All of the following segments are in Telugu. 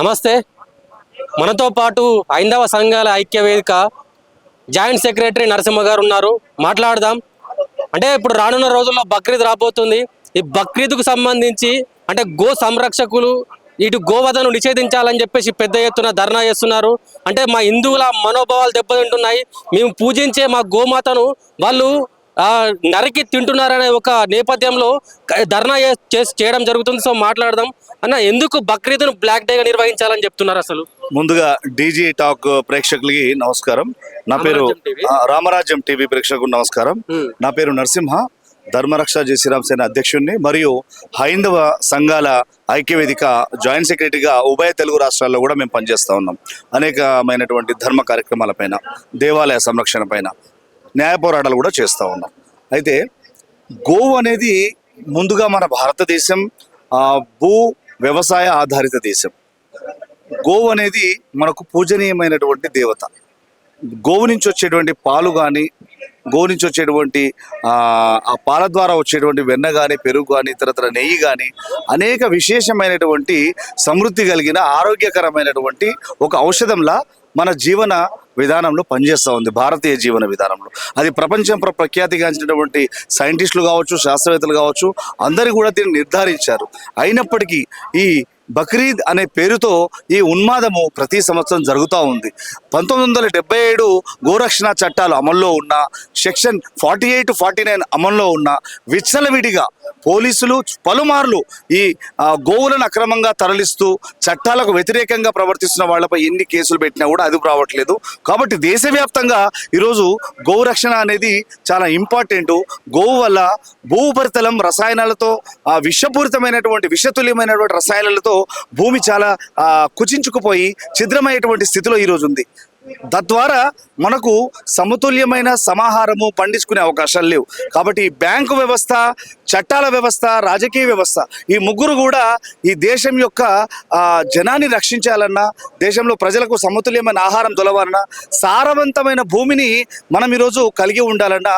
నమస్తే. మనతో పాటు ఐందవ సంఘాల ఐక్య వేదిక జాయింట్ సెక్రటరీ నరసింహ గారు ఉన్నారు. మాట్లాడదాం. అంటే ఇప్పుడు రానున్న రోజుల్లో బక్రీద్ రాబోతుంది. ఈ బక్రీద్కు సంబంధించి అంటే గో సంరక్షకులు ఇటు గోవధను నిషేధించాలని చెప్పేసి పెద్ద ఎత్తున ధర్నా చేస్తున్నారు. అంటే మా హిందువుల మనోభావాలు దెబ్బతింటున్నాయి. మేము పూజించే మా గోమాతను వాళ్ళు నరికి తింటున్నారనే ఒక నేపథ్యంలో ధర్నా చేయడం జరుగుతుంది. సో మాట్లాడదాం. అన్న ఎందుకు బక్రీద్ను బ్లాక్ డేగా నిర్వహించాలని చెప్తున్నారు అసలు? ముందుగా డీజీ టాక్ ప్రేక్షకులకి నమస్కారం. నా పేరు రామరాజ్యం టీవీ. ప్రేక్షకులకు నమస్కారం. నా పేరు నరసింహ. ధర్మరక్ష జై శ్రీరామ్ సేన అధ్యక్షుడిని మరియు హైందవ సంఘాల ఐక్యవేదిక జాయింట్ సెక్రటరీగా ఉభయ తెలుగు రాష్ట్రాల్లో కూడా మేము పనిచేస్తూ ఉన్నాం. అనేకమైనటువంటి ధర్మ కార్యక్రమాలపైన దేవాలయ సంరక్షణ పైన. న్యాయ పోరాటాలు కూడా చేస్తూ ఉన్నాం. అయితే గోవు అనేది ముందుగా మన భారతదేశం భూ వ్యవసాయ ఆధారిత దేశం. గోవు అనేది మనకు పూజనీయమైనటువంటి దేవత. గోవు నుంచి వచ్చేటువంటి పాలు కానీ గోవు నుంచి వచ్చేటువంటి ఆ పాల ద్వారా వచ్చేటువంటి వెన్న కానీ పెరుగు కానీ ఇతరతర నెయ్యి కానీ అనేక విశేషమైనటువంటి సమృద్ధి కలిగిన ఆరోగ్యకరమైనటువంటి ఒక ఔషధంలా మన జీవన విధానంలో పనిచేస్తూ ఉంది భారతీయ జీవన విధానంలో. అది ప్రపంచం ప్రఖ్యాతిగాంచినటువంటి సైంటిస్టులు కావచ్చు శాస్త్రవేత్తలు కావచ్చు అందరూ కూడా దీన్ని నిర్ధారించారు. అయినప్పటికీ ఈ బక్రీద్ అనే పేరుతో ఈ ఉన్మాదము ప్రతి సంవత్సరం జరుగుతూ ఉంది. పంతొమ్మిది వందల డెబ్బై ఏడు గోరక్షణ చట్టాలు అమల్లో ఉన్న section forty eight forty nine అమల్లో ఉన్న విచ్చలవిడిగా పోలీసులు పలుమార్లు ఈ గోవులను అక్రమంగా తరలిస్తూ చట్టాలకు వ్యతిరేకంగా ప్రవర్తిస్తున్న వాళ్ళపై ఎన్ని కేసులు పెట్టినా కూడా అది రావట్లేదు. కాబట్టి దేశవ్యాప్తంగా ఈరోజు గోరక్షణ అనేది చాలా ఇంపార్టెంట్. గోవు వల్ల భూ ఉపరితలం రసాయనాలతో ఆ విషపూరితమైనటువంటి విషతుల్యమైనటువంటి రసాయనాలతో భూమి చాలా కుచించుకుపోయి ఛిద్రమయ్యేటువంటి స్థితిలో ఈరోజు ఉంది. తద్వారా మనకు సమతుల్యమైన సమాహారము పండించుకునే అవకాశాలు లేవు. కాబట్టి బ్యాంకు వ్యవస్థ చట్టాల వ్యవస్థ రాజకీయ వ్యవస్థ ఈ ముగ్గురు కూడా ఈ దేశం యొక్క జనాన్ని రక్షించాలన్నా దేశంలో ప్రజలకు సమతుల్యమైన ఆహారం దొలవాలన్నా సారవంతమైన భూమిని మనం ఈరోజు కలిగి ఉండాలన్నా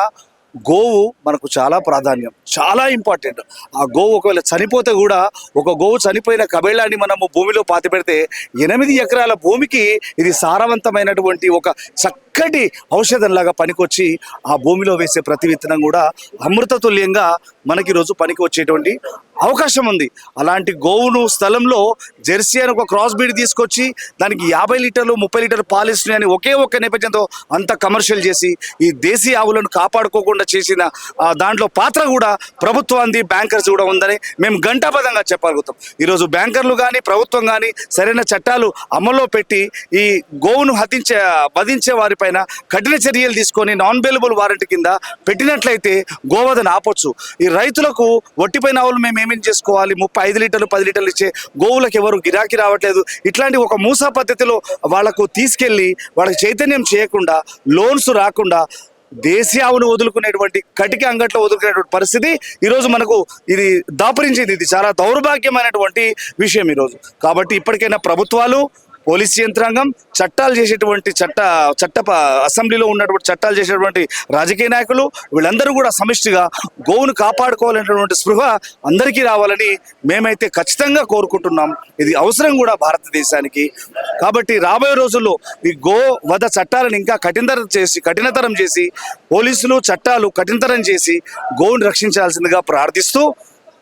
గోవు మనకు చాలా ప్రాధాన్యం చాలా ఇంపార్టెంట్ ఆ గోవు ఒకవేళ చనిపోతే కూడా ఒక గోవు చనిపోయిన కబేళాన్ని మనము భూమిలో పాతి పెడితే ఎనిమిది ఎకరాల భూమికి ఇది సారవంతమైనటువంటి ఒక చక్క చక్కటి ఔషధంలాగా పనికొచ్చి ఆ భూమిలో వేసే ప్రతి విత్తనం కూడా అమృతతుల్యంగా మనకి రోజు పనికి వచ్చేటువంటి అవకాశం ఉంది. అలాంటి గోవును స్థలంలో జెర్సీ అని ఒక క్రాస్ బీడ్ తీసుకొచ్చి దానికి యాభై లీటర్లు ముప్పై లీటర్లు పాలిస్తున్నాయి అని ఒకే ఒక్క నేపథ్యంతో అంత కమర్షియల్ చేసి ఈ దేశీ ఆవులను కాపాడుకోకుండా చేసిన దాంట్లో పాత్ర కూడా ప్రభుత్వాన్ని బ్యాంకర్స్ కూడా ఉందని మేము గంటాపదంగా చెప్పగలుగుతాం. ఈరోజు బ్యాంకర్లు కానీ ప్రభుత్వం కానీ సరైన చట్టాలు అమల్లో పెట్టి ఈ గోవును హతించే వధించే వారిపైన కఠిన చర్యలు తీసుకొని నాన్ బెయిలబుల్ వారెంట్ కింద పెట్టినట్లయితే గోవధను ఆపొచ్చు. ఈ రైతులకు ఒట్టిపోయిన ఆవులు మేము ఏమేం చేసుకోవాలి? ముప్పై ఐదు లీటర్లు పది లీటర్లు ఇచ్చే గోవులకు ఎవరు గిరాకీ రావట్లేదు. ఇట్లాంటి ఒక మూసా పద్ధతిలో వాళ్ళకు తీసుకెళ్ళి వాళ్ళకి చైతన్యం చేయకుండా లోన్స్ రాకుండా దేశీయావును వదులుకునేటువంటి కటిక అంగట్లో వదులుకునేటువంటి పరిస్థితి ఈరోజు మనకు ఇది దాపరించింది. ఇది చాలా దౌర్భాగ్యమైనటువంటి విషయం ఈరోజు. కాబట్టి ఇప్పటికైనా ప్రభుత్వాలు పోలీస్ యంత్రాంగం చట్టాలు చేసేటువంటి చట్ట చట్ట అసెంబ్లీలో ఉన్నటువంటి చట్టాలు చేసేటువంటి రాజకీయ నాయకులు వీళ్ళందరూ కూడా సమిష్టిగా గోవును కాపాడుకోవాలనేటువంటి స్పృహ అందరికీ రావాలని మేమైతే ఖచ్చితంగా కోరుకుంటున్నాం. ఇది అవసరం కూడా భారతదేశానికి. కాబట్టి రాబోయే రోజుల్లో ఈ గో వధ చట్టాలను ఇంకా కఠినతరం చేసి కఠినతరం చేసి పోలీసులు చట్టాలు కఠినతరం చేసి గోవును రక్షించాల్సిందిగా ప్రార్థిస్తూ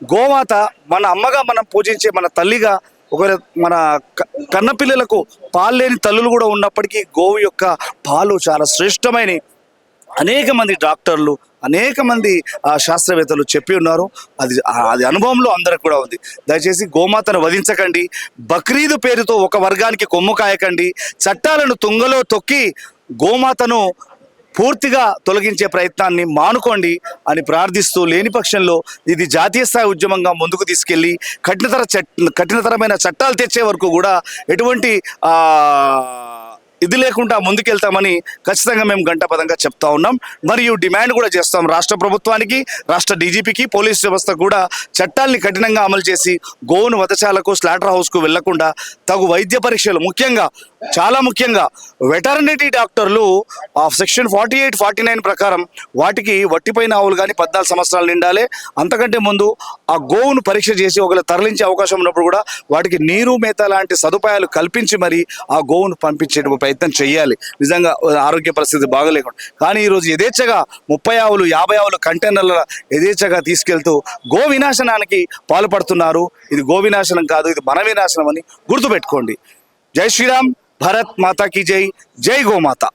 గోమాత మన అమ్మగా మనం పూజించే మన తల్లిగా ఒకవేళ మన కన్నపిల్లలకు పాలు లేని తల్లులు కూడా ఉన్నప్పటికీ గోవు యొక్క పాలు చాలా శ్రేష్టమైన అనేక మంది డాక్టర్లు అనేక మంది ఆ, శాస్త్రవేత్తలు చెప్పి ఉన్నారు. అది అది అనుభవంలో అందరికి కూడా ఉంది. దయచేసి గోమాతను వధించకండి. బక్రీదు పేరుతో ఒక వర్గానికి కొమ్ము కాయకండి. చట్టాలను తుంగలో తొక్కి గోమాతను పూర్తిగా తొలగించే ప్రయత్నాన్ని మానుకోండి అని ప్రార్థిస్తూ లేని పక్షంలో ఇది జాతీయ స్థాయి ఉద్యమంగా ముందుకు తీసుకెళ్ళి కఠినతర కఠినతరమైన చట్టాలు తెచ్చే వరకు కూడా ఎటువంటి ఇది లేకుండా ముందుకెళ్తామని ఖచ్చితంగా మేము గంటపదంగా చెప్తా ఉన్నాం. మరియు డిమాండ్ కూడా చేస్తాం రాష్ట్ర ప్రభుత్వానికి రాష్ట్ర డీజీపీకి పోలీస్ వ్యవస్థ కూడా చట్టాల్ని కఠినంగా అమలు చేసి గోవును వధశాలకు స్లాటర్ హౌస్కు వెళ్ళకుండా తగు వైద్య పరీక్షలు ముఖ్యంగా చాలా ముఖ్యంగా వెటర్నిటీ డాక్టర్లు of section forty eight forty nine ప్రకారం వాటికి వట్టిపైన ఆవులు కానీ పద్నాలుగు సంవత్సరాలు నిండాలి. అంతకంటే ముందు ఆ గోవును పరీక్ష చేసి ఒకవేళ తరలించే అవకాశం ఉన్నప్పుడు కూడా వాటికి నీరు మేత లాంటి సదుపాయాలు కల్పించి మరి ఆ గోవును పంపించే ప్రయత్నం చేయాలి. నిజంగా ఆరోగ్య పరిస్థితి బాగలేకుండా. కానీ ఈరోజు యథేచ్ఛగా ముప్పై ఆవులు యాభై ఆవులు కంటైనర్ల యథేచ్ఛగా తీసుకెళ్తూ గో వినాశనానికి పాల్పడుతున్నారు. ఇది గో వినాశనం కాదు ఇది మన వినాశనం అని గుర్తుపెట్టుకోండి. జై శ్రీరామ్. भरत माता की जय जय गो माता।